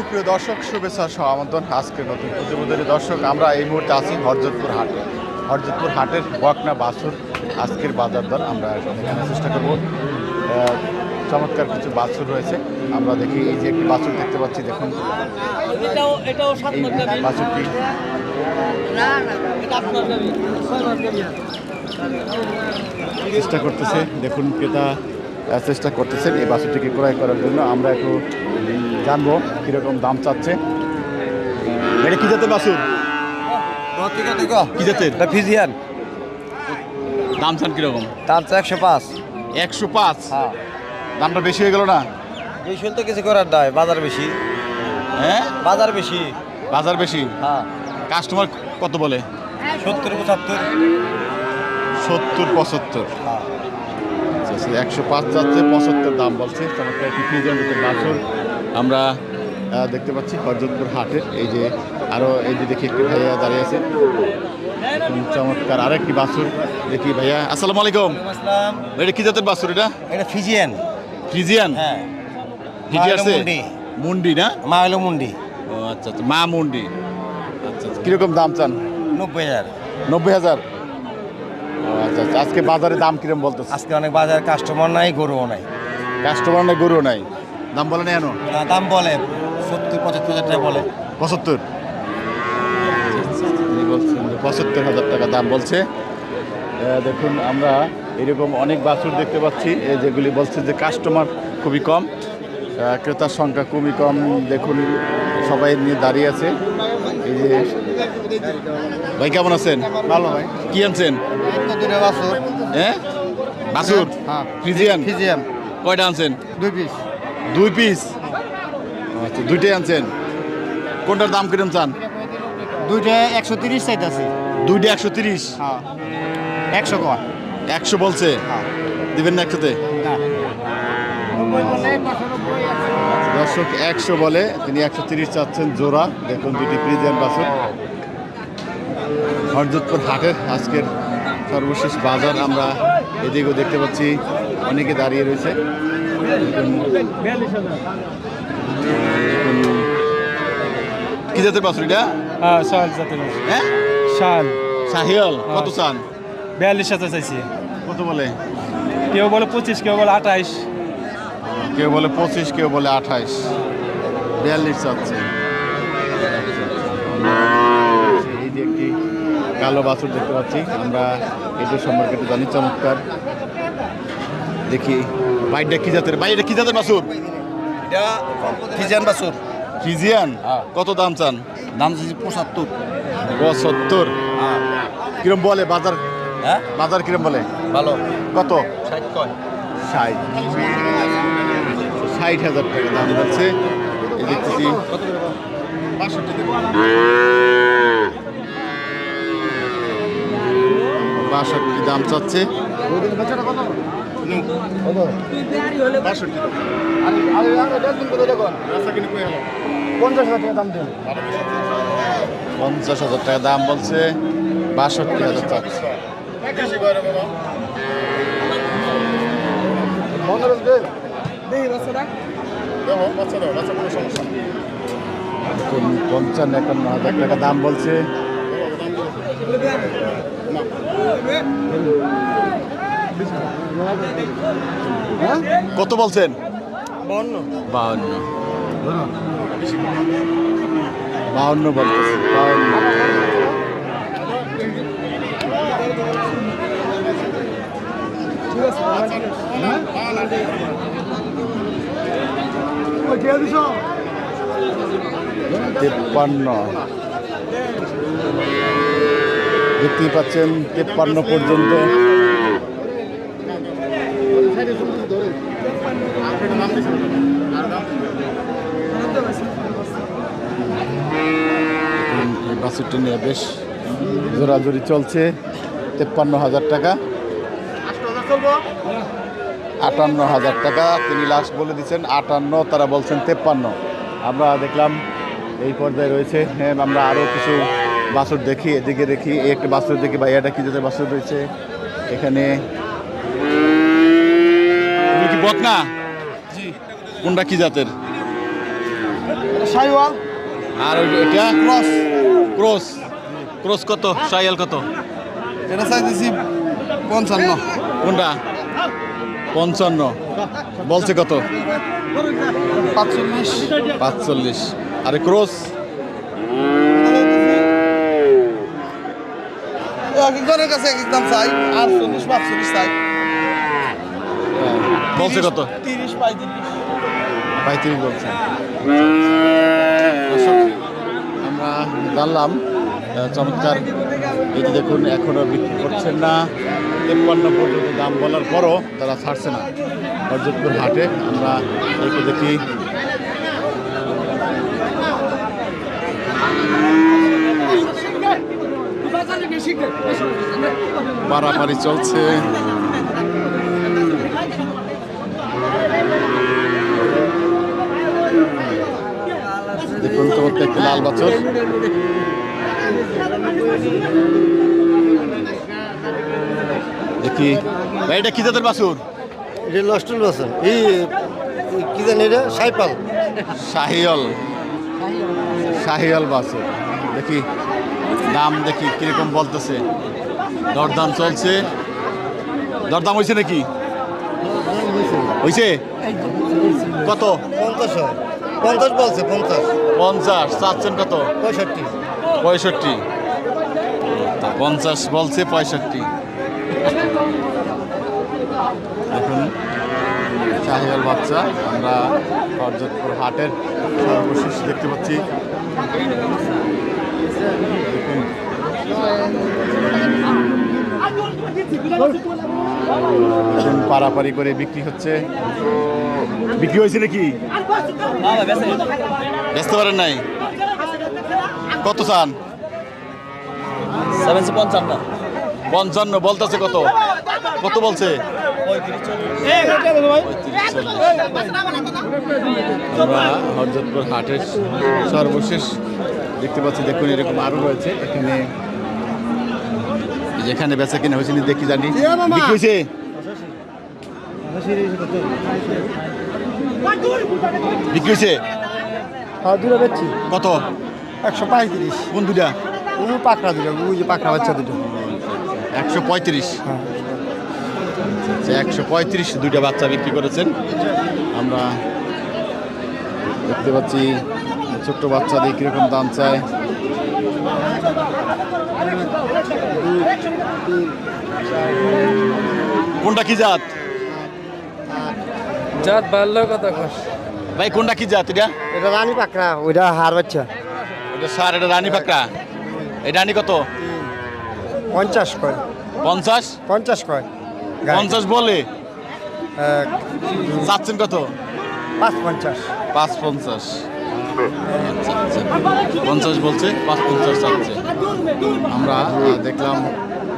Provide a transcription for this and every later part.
সুপ্রিয় দর্শক শুভেচ্ছা সহ আমন্ত্রণ আজকের নতুন প্রতিবেদনের দর্শক। আমরা এই মুহূর্তে আছি হরজতপুর হাটে। হরজতপুর হাটের বকনা বাছুর আজকের বাজার দর আমরা দেখানোর চেষ্টা করব। চমৎকার কিছু বাছুর রয়েছে। আমরা দেখি এই যে একটি বাছুর দেখতে পাচ্ছি দেখুন। বাছুরটি চেষ্টা করতেছে দেখুন ক্রেতা চেষ্টা করতেছেন এই বাসটিকে ক্রয় করার জন্য। আমরা একটু জানব কীরকম দাম চাচ্ছে। এটা কী জাতের কি জাতের? এটা ফিজিয়ান। দাম চান কীরকম? তার তো একশো পাঁচ। একশো পাঁচ? হ্যাঁ। দামটা বেশি হয়ে গেল না? এই তো কিছু করার নয় বাজার বেশি। হ্যাঁ? বাজার বেশি। বাজার বেশি? হ্যাঁ। কাস্টমার কত বলে? সত্তর পঁচাত্তর। সত্তর পঁচাত্তর। হ্যাঁ। একশো পাঁচ যাচ্ছে পঁচাত্তর দাম বলছে। চমৎকার একটি ফ্রিজের বাছুর। আমরা দেখতে পাচ্ছি হরজতপুর হাটের এই যে আরও এই যে দেখি একটি ভাইয়া দাঁড়িয়ে আছে। চমৎকার আরেকটি বাছুর দেখি ভাইয়া। আসসালামু আলাইকুম। এটা কি জাতের বাছুর এটা? এটা ফিজিয়ান। ফ্রিজিয়ান হ্যাঁ। মুন্ডি। মুন্ডি না? মা হলো মুন্ডি। ও আচ্ছা আচ্ছা। মা মুন্ডি। আচ্ছা আচ্ছা। কীরকম দাম চান? নব্বই হাজার। নব্বই হাজার? আচ্ছা আচ্ছা। আজকে বাজারে দাম কিরম বলতেছে? আজকে অনেক বাজার কাস্টমার নাই গরুও নাই। কাস্টমার নাই গরু নাই। দাম বলে না এনো না, দাম বলে সত্তর পঁচাত্তর হাজার টাকা বলে। পঁচাত্তর? তিনি বলছেন যে পঁচাত্তর হাজার টাকা দাম বলছে। দেখুন আমরা এরকম অনেক বাছুর দেখতে পাচ্ছি এই যেগুলি বলছে যে কাস্টমার খুবই কম। আহ, ক্রেতার সংখ্যা খুবই কম দেখুন সবাই নিয়ে দাঁড়িয়ে আছে। ভাই কেমন আছেন? ভালো ভাই। কি আনছেন? দূরে বাসুর হ্যাঁ হ্যাঁ। ফ্রিজিয়ান? ফিজিয়ান কয়টা আনছেন? দুই পিস। দুই পিস? আচ্ছা দুইটাই আনছেন। কোনটার দাম কিরম চান? দুইটা একশো তিরিশ চাইতেছি। দুইটা একশো তিরিশ? হ্যাঁ। একশো কর একশো বলছে? হ্যাঁ। দিবেন না একসাথে? দর্শক একশো বলে তিনি একশো তিরিশ চাচ্ছেন জোড়া। দেখুন দুটি প্রিজিয়ান বাছুর হরজতপুর হাটের আজকের সর্বশেষ বাজার আমরা এদিকেও দেখতে পাচ্ছি অনেকে দাঁড়িয়ে রয়েছে। কি জাতের বাছুর এটা? হ্যাঁ শাল জাতের হ্যাঁ? শাল। সাহিয়াল কত চান? বিয়াল্লিশ হাজার চাইছি। কত বলে? কেউ বলে পঁচিশ কেউ বলে আঠাইশ। কেউ বলে পঁচিশ কেউ বলে আঠাইশ। বিয়াল্লিশ চাচ্ছে। এই যে একটি কালো বাছুর দেখতে পাচ্ছি। আমরা এটির সম্পর্কে একটু জানি চমৎকার। দেখি বাইরটা কি জাতের? বাইরে কি জাতের বাছুর? এটা ফিজিয়ান বাসুর ফিজিয়ান? হ্যাঁ। কত দাম চান? দাম চাইছি পঁচাত্তর। পঁচাত্তর? কিরম বলে বাজার? হ্যাঁ? বাজার কিরম বলে? ভালো। কত? ষাট কয়। ষাট। ষাট হাজার টাকা দাম যাচ্ছে বাষট্টি দাম চাচ্ছে। পঞ্চাশ হাজার টাকা দাম বলছে। বাষট্টি হাজার চাচ্ছে। দেখুন, পঞ্চান্ন একান্ন হাজার টাকা দাম বলছে। কত বলছেন? বাহান্ন বাহান্ন বলতেছে বাহান্ন তেপ্পান্ন। দেখতেই পাচ্ছেন তেপ্পান্ন পর্যন্ত। এই নিয়ে বেশ জোরাজোরি চলছে তেপ্পান্ন হাজার টাকা। আটান্ন হাজার টাকা তিনি লাস্ট বলে দিচ্ছেন আটান্ন তারা বলছেন তেপ্পান্ন। আমরা দেখলাম এই পর্যায়ে রয়েছে। হ্যাঁ আমরা আরও কিছু বাছুর দেখি এদিকে দেখি এই একটা বাছুর দেখি বা এটা কি জাতের বাছুর রয়েছে? এখানে কি কোনটা কি জাতের? সাইওয়াল। আর এটা? ক্রস। ক্রস। ক্রস কত? সাইয়াল কত? এটা চাইতেছি পঞ্চান্ন। কোনটা? পঞ্চান্ন। বলছে কত? পাঁচচল্লিশ। পাঁচচল্লিশ। আরে ক্রস একজনের কাছে এক এক দাম চাই। আটচল্লিশ পাঁচচল্লিশ চাই। বলছে কত? তিরিশ পঁয়ত্রিশ। পঁয়ত্রিশ বলছে। দর্শক, আমরা জানলাম চমৎকার। যে দেখুন এখনও বিক্রি করছেন না। তেপ্পান্ন পর্যন্ত দাম বলার পরও তারা ছাড়ছে না। হরজতপুর হাটে আমরা একটু দেখি। পারাপারি চলছে। দেখুন চমৎকার একটি লাল বছর। দেখি। ভাই এটা কি জাতের বাছুর? এটা বাসন এই এই কি জানি এটা? সাইপাল। শাহিয়ল শাহিয়ল বাছুর। দেখি দাম দেখি কীরকম বলতেছে। দরদাম চলছে। দরদাম হয়েছে নাকি? হয়েছে কত? পঞ্চাশ পঞ্চাশ বলছে পঞ্চাশ। পঞ্চাশ চাচ্ছেন কত? পঁয়ষট্টি। পঁয়ষট্টি। পঞ্চাশ বলছে পঁয়ষট্টি। দেখুন শাহিয়াল বাচ্চা আমরা হরজতপুর হাটের সর্বশেষ দেখতে পাচ্ছি। পারাপারি করে বিক্রি হচ্ছে। বিক্রি হয়েছে নাকি? বেচতে পারেন নাই। কত চান? সেভেন্সি পঞ্চান্ন পঞ্চান্ন বলতেছে কত? কত বলছে? আমরা হরজতপুর হাটের সর্বশেষ দেখতে পাচ্ছি দেখুন এরকম আরও রয়েছে এখানে যেখানে বেচা কিনা হয়েছে দেখি জানি। হয়েছে? বিক্রি হয়েছে? হ্যাঁ দুটো বেচছি। কত? একশো পঁয়ত্রিশ। কোন দুটা পাকড়া দুটো ওই যে পাকড়া বাচ্চা দুটো। একশো পঁয়ত্রিশ। একশো পঁয়ত্রিশ দুইটা বাচ্চা বিক্রি করেছেন। আমরা দেখতে পাচ্ছি ছোট্ট বাচ্চাদের কীরকম দাম চায়। কোনটা কি জাত? জাত বাড়লো কথা কস ভাই কোনটা কি জাত এটা? এটা রানী পাকড়া ওইটা হার বাচ্চা। এটা সার এটা রানী পাকড়া। এই রানী কত? পঞ্চাশ কয়? পঞ্চাশ? পঞ্চাশ কয়? পঞ্চাশ বলে? চাচ্ছেন কত? পাঁচ পঞ্চাশ। পাঁচ পঞ্চাশ। পঞ্চাশ বলছে পাঁচ পঞ্চাশ চাচ্ছে। আমরা দেখলাম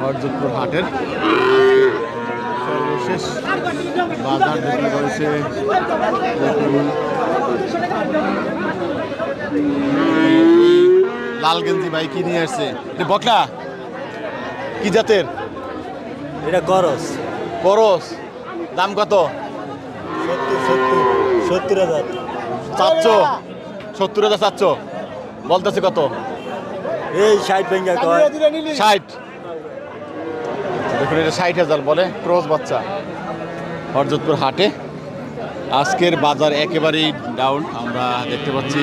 হরজতপুর হাটের। সর্বশেষ বাজার বিক্রি করেছে। লাল গেঞ্জি ভাই কি নিয়ে আসছে? বকনা? কি জাতের? এটা গরস। করস দাম কত? সত্তর সত্তর সত্তর হাজার। চাচ্ছ সত্তর হাজার চারশো। বলতেছে কত? এই ষাট ব্যাঙ্গা ষাট। দেখুন এটা ষাট হাজার বলে ক্রস বাচ্চা। হরজতপুর হাটে। আজকের বাজার একেবারেই ডাউন আমরা দেখতে পাচ্ছি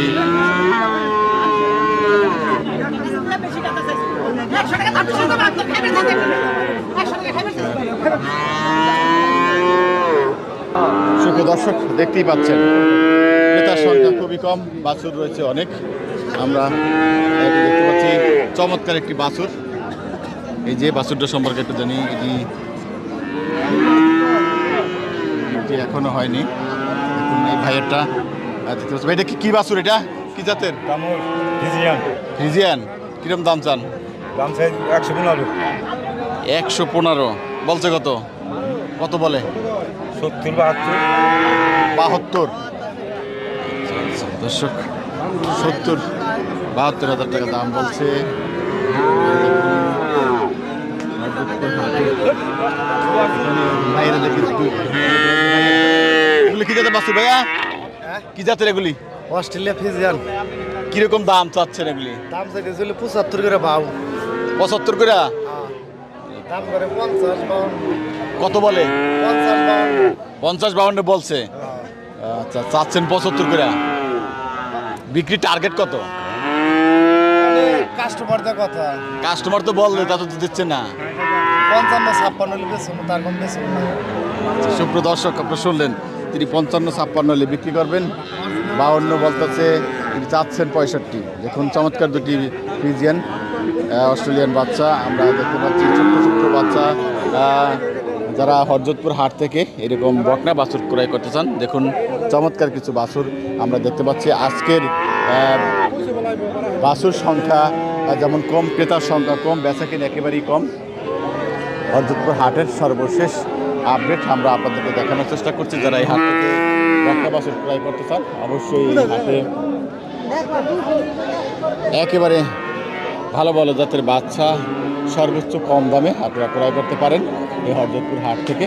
সুপ্রিয় দর্শক দেখতেই পাচ্ছেন ক্রেতার সংখ্যা খুবই কম বাছুর রয়েছে অনেক। আমরা দেখতে পাচ্ছি চমৎকার একটি বাছুর। এই যে বাছুরটা সম্পর্কে একটু জানি এটি এটি এখনও হয়নি। এই ভাইয়েরটা দেখতে পাচ্ছি ভাই এটা কি কি বাছুর এটা? কি জাতের? ফ্রিজিয়ান। কিরম দাম চান? দাম চাই একশো পনেরো। একশো পনেরো। বলছে কত? কত বলে? সত্তর বাহাত্তর। বাহাত্তর। দর্শক সত্তর বাহাত্তর হাজার টাকা দাম বলছে। এখানে বাইরে দেখি একটু- এগুলি কি জাতের বাস্তু ভাইয়া? কি জাতের এগুলি? Australia Fijian. কীরকম দাম চাচ্ছেন এগুলি? দাম চাইতেছিল পঁচাত্তর করে পাও পঁচাত্তর করে? কত বলে? পঞ্চাশ বাউন্ন বলছে। আচ্ছা চাচ্ছেন পঁচাত্তর করে। বিক্রি টার্গেট কত? কাস্টমারদের কথা। কাস্টমার তো বললে তা তো দিচ্ছে না। পঞ্চান্ন ছাপ্পান্ন বেশি তার কম আচ্ছা, সুপ্রিয় দর্শক আপনারা শুনলেন তিনি পঞ্চান্ন ছাপ্পান্ন হলে বিক্রি করবেন। বাউন্ন বলতেছে তিনি চাচ্ছেন পঁয়ষট্টি। দেখুন চমৎকার দুটি ফিজিয়ান। অস্ট্রেলিয়ান বাচ্চা, আমরা দেখতে পাচ্ছি ছোট্ট ছোট্ট বাচ্চা যারা হরজতপুর হাট থেকে এরকম বকনা বাছুর ক্রয় করতে চান। দেখুন, চমৎকার কিছু বাছুর আমরা দেখতে পাচ্ছি। আজকের বাছুর সংখ্যা যেমন কম, ক্রেতার সংখ্যা কম বেচা কিনা একেবারেই কম। হরজতপুর হাটের সর্বশেষ আপডেট আমরা আপনাদেরকে দেখানোর চেষ্টা করছি। যারা এই হাট থেকে বক্তা বাসুর ক্রয় করতে চান, অবশ্যই হাটে একেবারে ভালো ভালো জাতের বাচ্চা, সর্বোচ্চ কম দামে আপনারা ক্রয় করতে পারেন এই হরজতপুর হাট থেকে।